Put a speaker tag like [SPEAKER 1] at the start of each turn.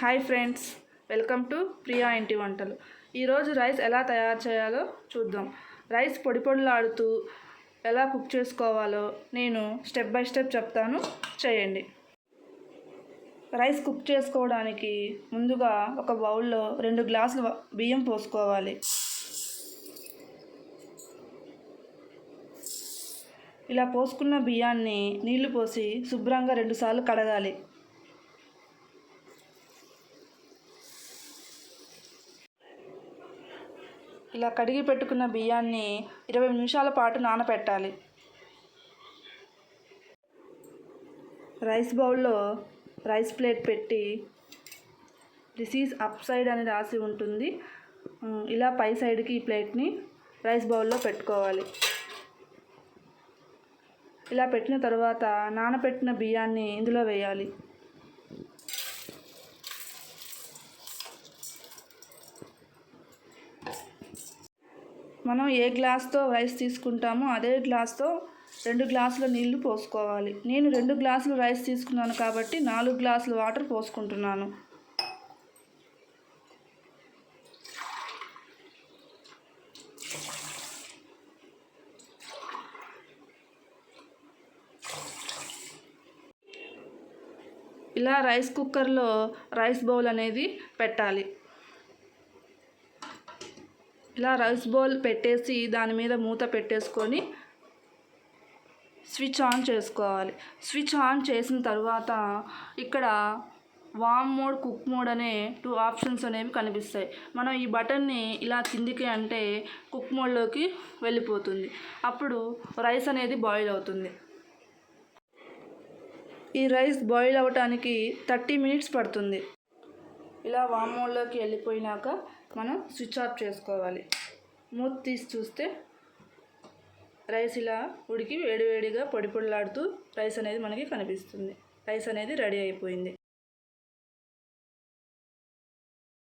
[SPEAKER 1] Hi friends welcome to Priya ఇంటి వంటలు. ఈరోజు రైస్ ఎలా తయారు చేయాలో చూద్దాం. రైస్ పొడి పొడిలాడుతూ ఎలా కుక్ చేసుకోవాలో నేను స్టెప్ బై స్టెప్ చెప్తాను. చేయండి. రైస్ కుక్ చేసుకోవడానికి ముందుగా ఒక బౌల్లో రెండు గ్లాసులు బియ్యం పోసుకోవాలి. ఇలా పోసుకున్న బియ్యాన్ని నీళ్ళు పోసి శుభ్రంగా రెండుసార్లు కడగాలి. ఇలా కడిగి పెట్టుకున్న బియ్యాన్ని ఇరవై నిమిషాల పాటు నానబెట్టాలి రైస్ బౌల్లో రైస్ ప్లేట్ పెట్టి దిస్ ఈజ్ అప్ సైడ్ అని రాసి ఉంటుంది. ఇలా పై సైడ్కి ఈ ప్లేట్ని రైస్ బౌల్లో పెట్టుకోవాలి. ఇలా పెట్టిన తర్వాత నానబెట్టిన బియ్యాన్ని ఇందులో వేయాలి. మనం ఏ గ్లాస్తో రైస్ తీసుకుంటామో అదే గ్లాస్తో రెండు గ్లాసుల నీళ్ళు పోసుకోవాలి. నేను రెండు గ్లాసులు రైస్ తీసుకున్నాను కాబట్టి నాలుగు గ్లాసులు వాటర్ పోసుకుంటున్నాను. ఇలా రైస్ కుక్కర్లో రైస్ బౌల్ అనేది పెట్టాలి. ఇలా రైస్ బౌల్ పెట్టేసి దాని మీద మూత పెట్టేసుకొని స్విచ్ ఆన్ చేసుకోవాలి. స్విచ్ ఆన్ చేసిన తర్వాత ఇక్కడ వామ్ మోడ్ కుక్ మోడ్ అనే టూ ఆప్షన్స్ అనేవి కనిపిస్తాయి. మనం ఈ బటన్ని ఇలా కిందికి అంటే కుక్ మోడ్లోకి వెళ్ళిపోతుంది. అప్పుడు రైస్ అనేది బాయిల్ అవుతుంది. ఈ రైస్ బాయిల్ అవ్వటానికి థర్టీ మినిట్స్ పడుతుంది. ఇలా వామ్ మోడ్లోకి వెళ్ళిపోయినాక మనం స్విచ్ ఆఫ్ చేసుకోవాలి. మూత తీసి చూస్తే రైస్ ఇలా ఉడికి వేడివేడిగా పొడి పొడిలాడుతూ రైస్ అనేది మనకి కనిపిస్తుంది. రైస్ అనేది రెడీ అయిపోయింది.